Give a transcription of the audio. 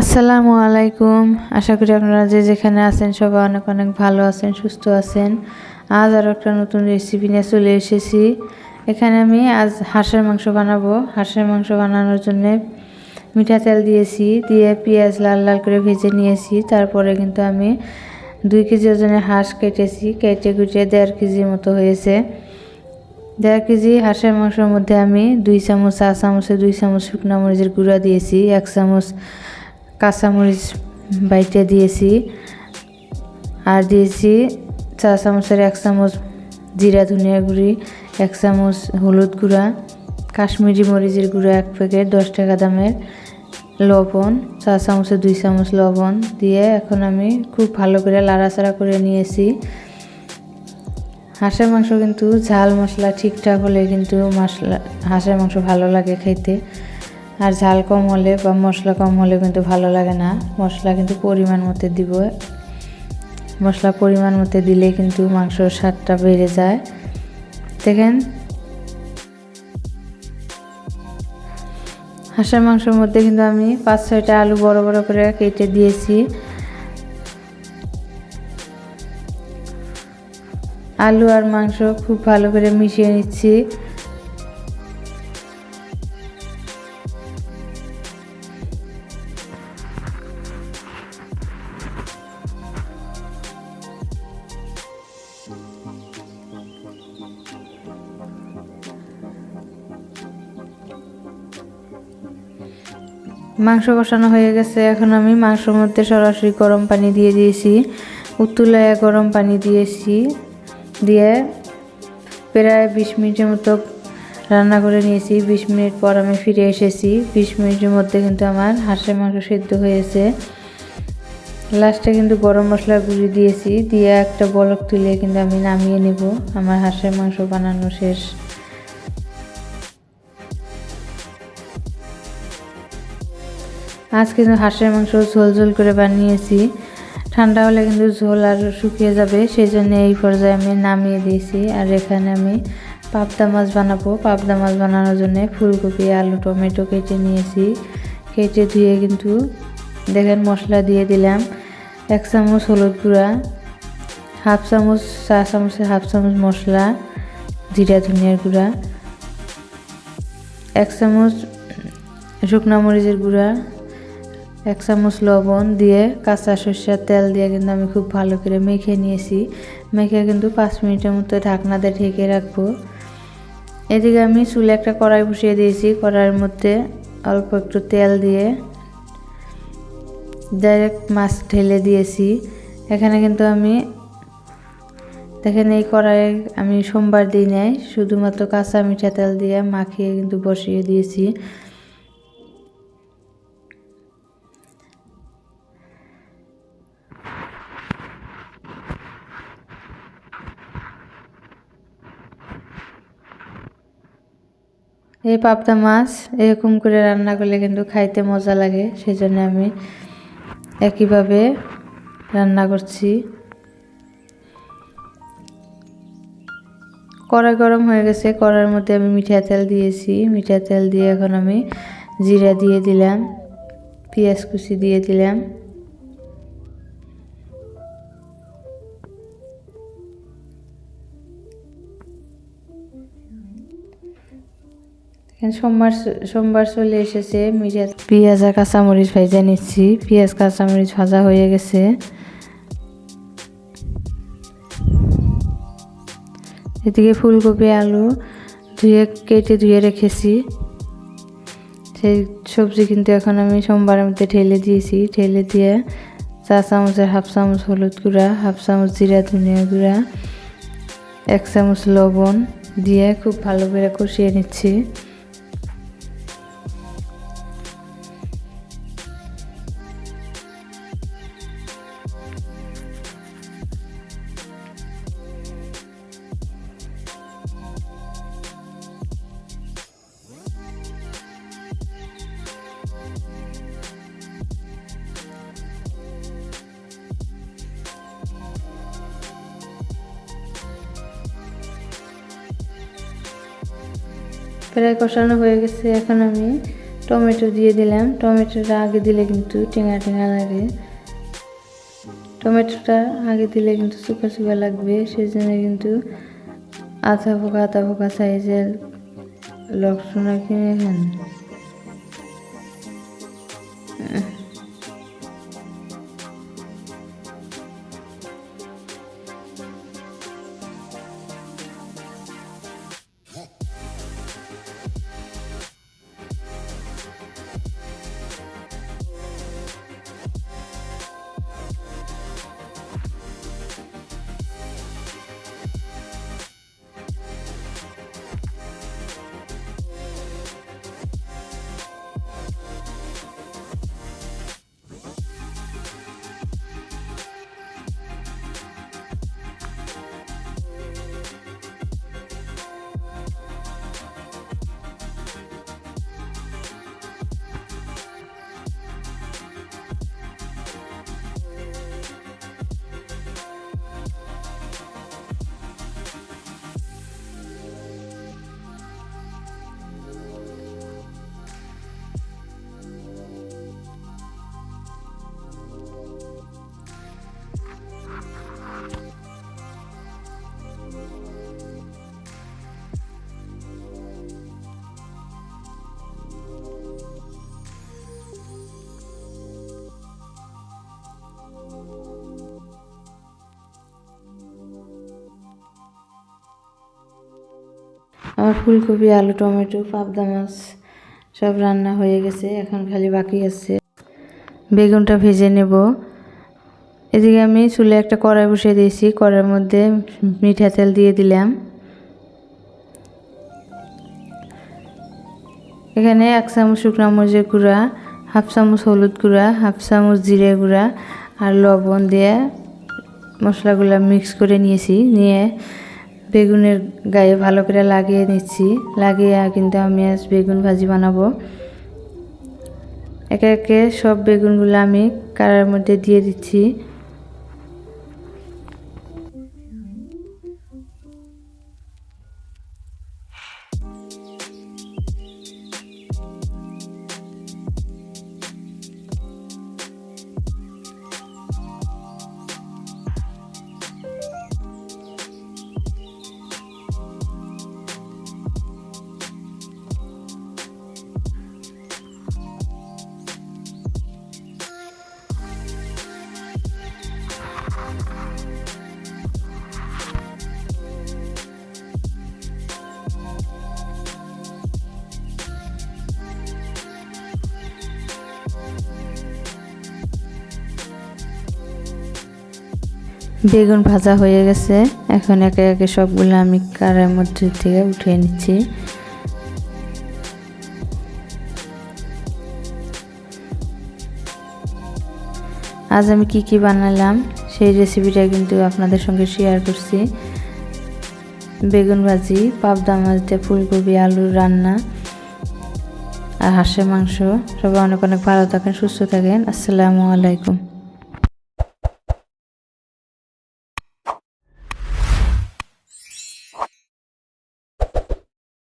আসসালামু আলাইকুম। আশা করি আপনারা যে যেখানে আছেন সবাই অনেক অনেক ভালো আছেন, সুস্থ আছেন। আজ আরও একটা নতুন রেসিপি নিয়ে চলে এসেছি। এখানে আমি আজ হাঁসের মাংস বানাবো। হাঁসের মাংস বানানোর জন্য মিঠা তেল দিয়েছি, দিয়ে পেঁয়াজ লাল লাল করে ভেজে নিয়েছি। তারপরে কিন্তু আমি দুই কেজি ওজনের হাঁস কেটেছি। কেটে কুটে দেড় কেজির মতো হয়েছে। দেড় কেজি হাঁসের মাংসের মধ্যে আমি দুই চামচ চা চামচে দুই চামচ শুকনো মরিচের গুঁড়া দিয়েছি, এক চামচ কাঁচামরিচ বাইটে দিয়েছি আর দিয়েছি চা চামচের এক চামচ জিরা ধনিয়া গুঁড়ি, এক চামচ হলুদ গুঁড়া, কাশ্মীরি মরিচের গুঁড়া এক প্যাকেট, দশ টাকা দামের লবণ, চা চামচে দুই চামচ লবণ দিয়ে এখন আমি খুব ভালো করে লাড়াচাড়া করে নিয়েছি। হাঁসের মাংস কিন্তু ঝাল মশলা ঠিকঠাক হলে কিন্তু মশলা হাঁসের মাংস ভালো লাগে খাইতে আর ঝাল কম হলে বা মশলা কম হলে কিন্তু ভালো লাগে না। মশলা কিন্তু পরিমাণ মতো দিব। মশলা পরিমাণ মতো দিলে কিন্তু মাংসর স্বাদটা বেড়ে যায়। দেখেন। হাঁসের মাংসের মধ্যে কিন্তু আমি পাঁচ, ছয়টা আলু বড় বড় করে কেটে দিয়েছি। আলু আর মাংস খুব ভালো করে মিশিয়ে নিচ্ছি। মাংস কষানো হয়ে গেছে। এখন আমি মাংসর মধ্যে সরাসরি গরম পানি দিয়ে দিয়েছি। উত্তুলায় গরম পানি দিয়েছি। দিয়ে প্রায় বিশ মিনিটের মতো রান্না করে নিয়েছি। বিশ মিনিট পর আমি ফিরে এসেছি। বিশ মিনিটের মধ্যে কিন্তু আমার হাঁসের মাংস সিদ্ধ হয়েছে। লাস্টে কিন্তু গরম মশলা গুঁড়ি দিয়েছি। দিয়ে একটা বলক তুলে কিন্তু আমি নামিয়ে নেব। আমার হাঁসের মাংস বানানো শেষ। আজ কিন্তু হাঁসের মাংস ঝোল ঝোল করে বানিয়েছি। ঠান্ডা হলে কিন্তু ঝোল আর শুকিয়ে যাবে সেই জন্য এই পর্যায়ে আমি নামিয়ে দিয়েছি। আর এখানে আমি পাবদা মাছ বানাবো। পাবদা মাছ বানানোর জন্য ফুলকপি, আলু, টমেটো কেটে নিয়েছি। কেটে ধুয়ে কিন্তু দেখেন মশলা দিয়ে দিলাম। এক চামচ হলুদ গুঁড়া, হাফ চামচ, চা চামচের হাফ চামচ মশলা, জিরা, ধনিয়ার গুঁড়া, এক চামচ শুকনো মরিচের গুঁড়া এক চামচ লবণ দিয়ে কাঁচা সর্ষের তেল দিয়ে কিন্তু আমি খুব ভালো করে মেখে নিয়েছি। মেখে কিন্তু পাঁচ মিনিটের মতো ঢাকনা দিয়ে ঢেকে রাখব। এদিকে আমি চুলে একটা কড়াই বসিয়ে দিয়েছি। কড়াইয়ের মধ্যে অল্প একটু তেল দিয়ে ডাইরেক্ট মাছ ঢেলে দিয়েছি। এখানে কিন্তু আমি দেখেন এই কড়াইয়ে আমি সোমবার দিই নাই, শুধুমাত্র কাঁচা মিঠা তেল দিয়ে মাখিয়ে কিন্তু বসিয়ে দিয়েছি। এই পাবদা মাছ এরকম করে রান্না করলে কিন্তু খাইতে মজা লাগে সেই জন্য আমি একইভাবে রান্না করছি। কড়াই গরম হয়ে গেছে, কড়ার মধ্যে আমি মিঠা তেল দিয়েছি। মিঠা তেল দিয়ে এখন আমি জিরা দিয়ে দিলাম, পেঁয়াজ কুচি দিয়ে দিলাম। সোমবার সোমবার চলে এসেছে মিডিয়া পেঁয়াজ আর কাঁচামরিচ ভেজে নিচ্ছি। পেঁয়াজ, কাঁচামরিচ ভাজা হয়ে গেছে। এদিকে ফুলকপি, আলু ধুয়ে, কেটে ধুয়ে রেখেছি। সেই সবজি কিন্তু এখন আমি সোমবারের মধ্যে ঠেলে দিয়েছি। ঠেলে দিয়ে চা চামচের হাফ চামচ হলুদ গুঁড়া, হাফ চামচ জিরা, ধনিয়া গুঁড়া, এক চামচ লবণ দিয়ে খুব ভালো করে কষিয়ে নিচ্ছি। প্রায় কষানো হয়ে গেছে, এখন আমি টমেটো দিয়ে দিলাম। টমেটোটা আগে দিলে কিন্তু টেঙা টেঙা লাগে। টমেটোটা আগে দিলে কিন্তু শুকা শুকা লাগবে সেই জন্য কিন্তু আধা পোকা আধা পোকা সাইজের লক্ষণ কিনে খান আমার ফুলকপি, আলু, টমেটো, পাবদা মাছ সব রান্না হয়ে গেছে, এখন খালি বাকি আছে। বেগুনটা ভেজে নেব। এদিকে আমি চুলে একটা কড়াই বসিয়ে দিয়েছি, কড়াইয়ের মধ্যে মিঠা তেল দিয়ে দিলাম। এখানে এক চামচ শুকনো মরিচের গুঁড়া, হাফ চামচ হলুদ গুঁড়া, হাফ চামচ জিরে গুঁড়া আর লবণ দিয়ে মশলাগুলো মিক্স করে নিয়েছি, নিয়ে বেগুনের গায়ে ভালো করে লাগিয়ে নিচ্ছি। লাগিয়ে কিন্তু আমি আজ বেগুন ভাজি বানাবো। একে একে সব বেগুনগুলো আমি কারার মধ্যে দিয়ে দিচ্ছি। বেগুন ভাজা হয়ে গেছে। এখন একে একে সবগুলো আমি কারের মধ্যে থেকে উঠিয়ে নিচ্ছি। আজ আমি কি কি বানালাম সেই রেসিপিটা কিন্তু আপনাদের সঙ্গে শেয়ার করছি। বেগুন ভাজি, পাবদা মাছ দিয়ে ফুলকপি, আলুর রান্না আর হাঁসের মাংস। সবাই অনেক অনেক ভালো থাকেন, সুস্থ থাকেন। আসসালামু আলাইকুম।